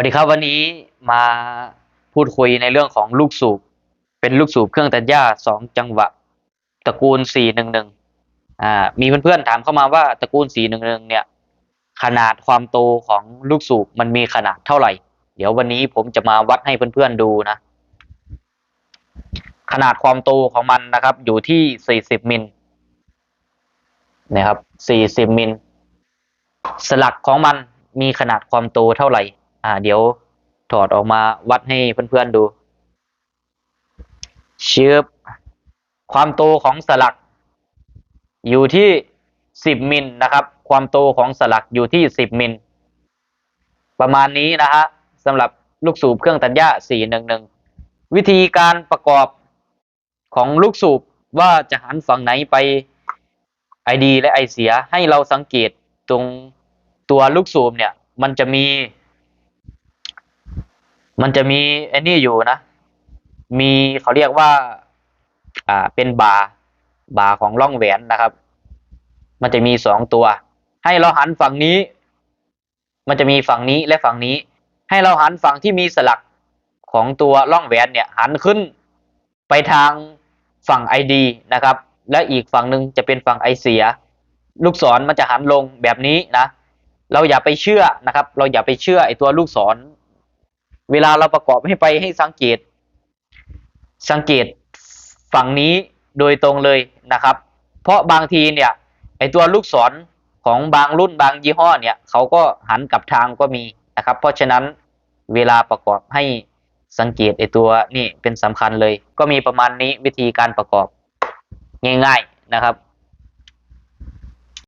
วัสดีครับวันนี้มาพูดคุยในเรื่องของลูกสูบ เป็นลูกสูบเครื่องตัดหญ้าสองจังหวะ ตระกูลสี่หนึ่งหนึ่งอ่ามีเพื่อนๆถามเข้ามาว่าตระกูลสี่หนึ่งหนึ่งเนี่ย ขนาดความโตของลูกสูบมันมีขนาดเท่าไหร่ เดี๋ยววันนี้ผมจะมาวัดให้เพื่อนๆดูนะ ขนาดความโตของมันนะครับ อยู่ที่สี่สิบมิลนะครับสี่สิบมิลสลักของมันมีขนาดความโตเท่าไหร่ อ่า เดี๋ยวถอดออกมาวัดให้เพื่อนๆดูเชือบความโตของสลัก อยู่ที่สิบมิลนะครับ ความโตของสลักอยู่ที่สิบมิลประมาณนี้นะฮะสำหรับลูกสูบเครื่องตัดหญ้าสี่หนึ่งหนึ่งวิธีการประกอบของลูกสูบว่าจะหันฝั่งไหนไปไอดีและไอเสียให้เราสังเกตตรงตัวลูกสูบเนี่ย มันจะมี มันจะมีไอ้นี่อยู่นะ มีเขาเรียกว่า อ่า เป็นบาร์บาร์ของร่องแหวนนะครับ มันจะมีสองตัว ให้เราหันฝั่งนี้ มันจะมีฝั่งนี้และฝั่งนี้ ให้เราหันฝั่งที่มีสลักของตัวร่องแหวนเนี่ย หันขึ้นไปทางฝั่งไอดีนะครับ และอีกฝั่งหนึ่งจะเป็นฝั่งไอเสีย ลูกศรมันจะหันลงแบบนี้นะ เราอย่าไปเชื่อนะครับ เราอย่าไปเชื่อไอตัวลูกศร เวลาเราประกอบให้ไปให้สังเกต สังเกตฝั่งนี้โดยตรงเลยนะครับ เพราะบางทีเนี่ยไอตัวลูกศรของบางรุ่นบางยี่ห้อเนี่ยเขาก็หันกลับทางก็มีนะครับ เพราะฉะนั้นเวลาประกอบให้สังเกตไอตัวนี่เป็นสำคัญเลย ก็มีประมาณนี้วิธีการประกอบง่าย ๆนะครับ